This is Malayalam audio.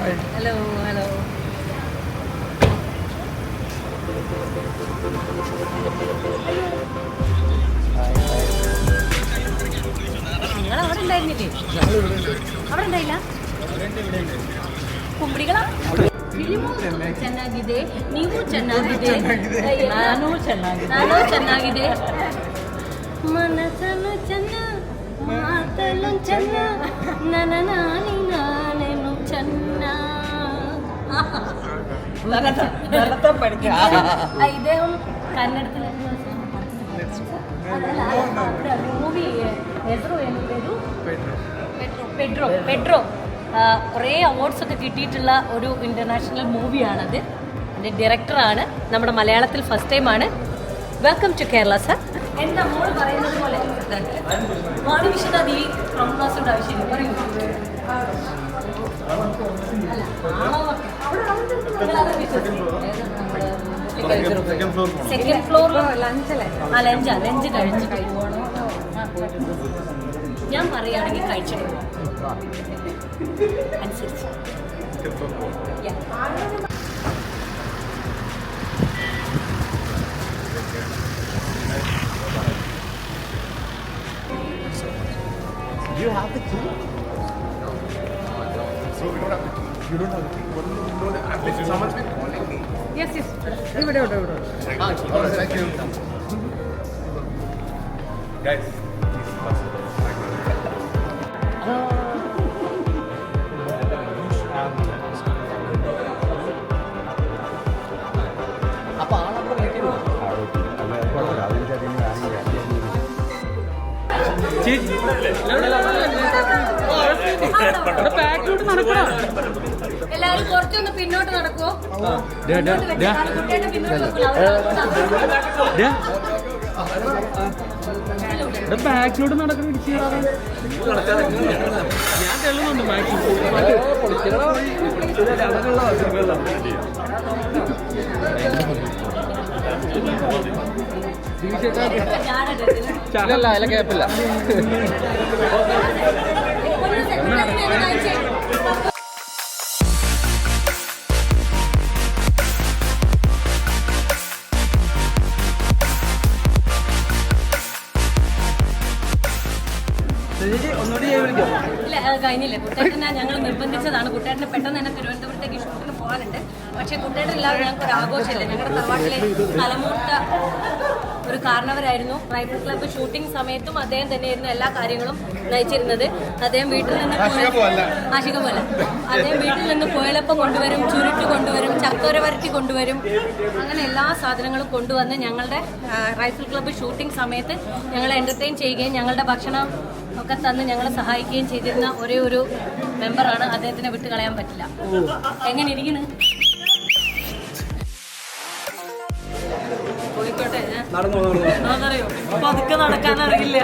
ഹലോ ഹലോ നിങ്ങൾ അവിടെ ഉണ്ടായിരുന്നില്ലേ അവിടെ ഉണ്ടായില്ല ಕುಂಬಳಿಗಳ ಫಿಲಿಮು ಚೆನ್ನಾಗಿದೆ ನೀವು ಚೆನ್ನಾಗಿದೆ ನಾನು ಚೆನ್ನಾಗಿದೆ ನಾನು ಚೆನ್ನಾಗಿದೆ ಮನಸ್ಸನ್ನು ಚೆನ್ನ ಮಾತಲು ಚೆನ್ನ ನನ್ನ ನಾನಿ ನಾನೇನು ഇദ്ദേഹം പെട്രോ പെട്രോ കുറേ അവാർഡ്സ് ഒക്കെ കിട്ടിയിട്ടുള്ള ഒരു ഇന്റർനാഷണൽ മൂവിയാണത് അതിന്റെ ഡയറക്ടറാണ് നമ്മുടെ മലയാളത്തിൽ ഫസ്റ്റ് ടൈമാണ് വെൽക്കം ടു കേരള സർ എന്താ മോൾ പറയുന്നത് പോലെ? സെക്കൻഡ് ആ ലഞ്ചാ ലഞ്ച് കഴിച്ചു ഞാൻ പറയുകയാണെങ്കിൽ കഴിച്ചിട്ട്. അനുസരിച്ച് you have the key? So we don't have the key. You don't have a key. What do you know that? I've been, someone's been calling me. Yes, yes. ഇവിടെ ഇവിടെ ഇവിടെ Thank you. Guys, please pass it. എല്ലാവരും കുറച്ചൊന്ന് പിന്നോട്ട് നടക്കുമോ മുന്നോട്ട് വെക്ക്. കാരണം കുട്ടിയുടെ പിന്നോട്ട് ബാക്കിലോട്ട് ഇടിച്ച് ഞാൻ ഞാനത് ചാലല്ല അതിലെ കേപ്പില്ല ഇല്ല അത് കഴിഞ്ഞില്ല? കുട്ടേട്ടനെ ഞങ്ങൾ നിർബന്ധിച്ചതാണ്. കുട്ടേട്ടനെ പെട്ടെന്ന് തന്നെ തിരുവനന്തപുരത്തേക്ക് ഇഷ്ടത്തിന് പോകാനുണ്ട് പക്ഷേ കുട്ടേട്ടൻ എല്ലാവരും ഞങ്ങൾക്ക് ഒരു ആഘോഷമില്ല? ഞങ്ങളുടെ തറവാട്ടിലെ തലമൂർത്ത ഒരു കാരണവരായിരുന്നു. റൈഫിൾ ക്ലബ്ബ് ഷൂട്ടിംഗ് സമയത്തും അദ്ദേഹം തന്നെയായിരുന്നു എല്ലാ കാര്യങ്ങളും നയിച്ചിരുന്നത്. അദ്ദേഹം വീട്ടിൽ നിന്ന് ആശിക പോലെ അദ്ദേഹം വീട്ടിൽ നിന്ന് കോയിലപ്പം കൊണ്ടുവരും ചുരുട്ട് കൊണ്ടുവരും ചക്കോര വരട്ടി കൊണ്ടുവരും. അങ്ങനെ എല്ലാ സാധനങ്ങളും കൊണ്ടുവന്ന് ഞങ്ങളുടെ റൈഫിൾ ക്ലബ്ബ് ഷൂട്ടിംഗ് സമയത്ത് ഞങ്ങളെ എന്റർടൈൻ ചെയ്യുകയും ഞങ്ങളുടെ ഭക്ഷണം ഒക്കെ തന്ന് ഞങ്ങളെ സഹായിക്കുകയും ചെയ്തിരുന്ന ഒരേ ഒരു മെമ്പറാണ് അദ്ദേഹത്തിനെ വിട്ട് കളയാൻ പറ്റില്ല. എങ്ങനെ ഇരിക്കുന്നു പോയിക്കോട്ടെ അതറിയോ പതുക്കെ നടക്കാൻ അറിയില്ല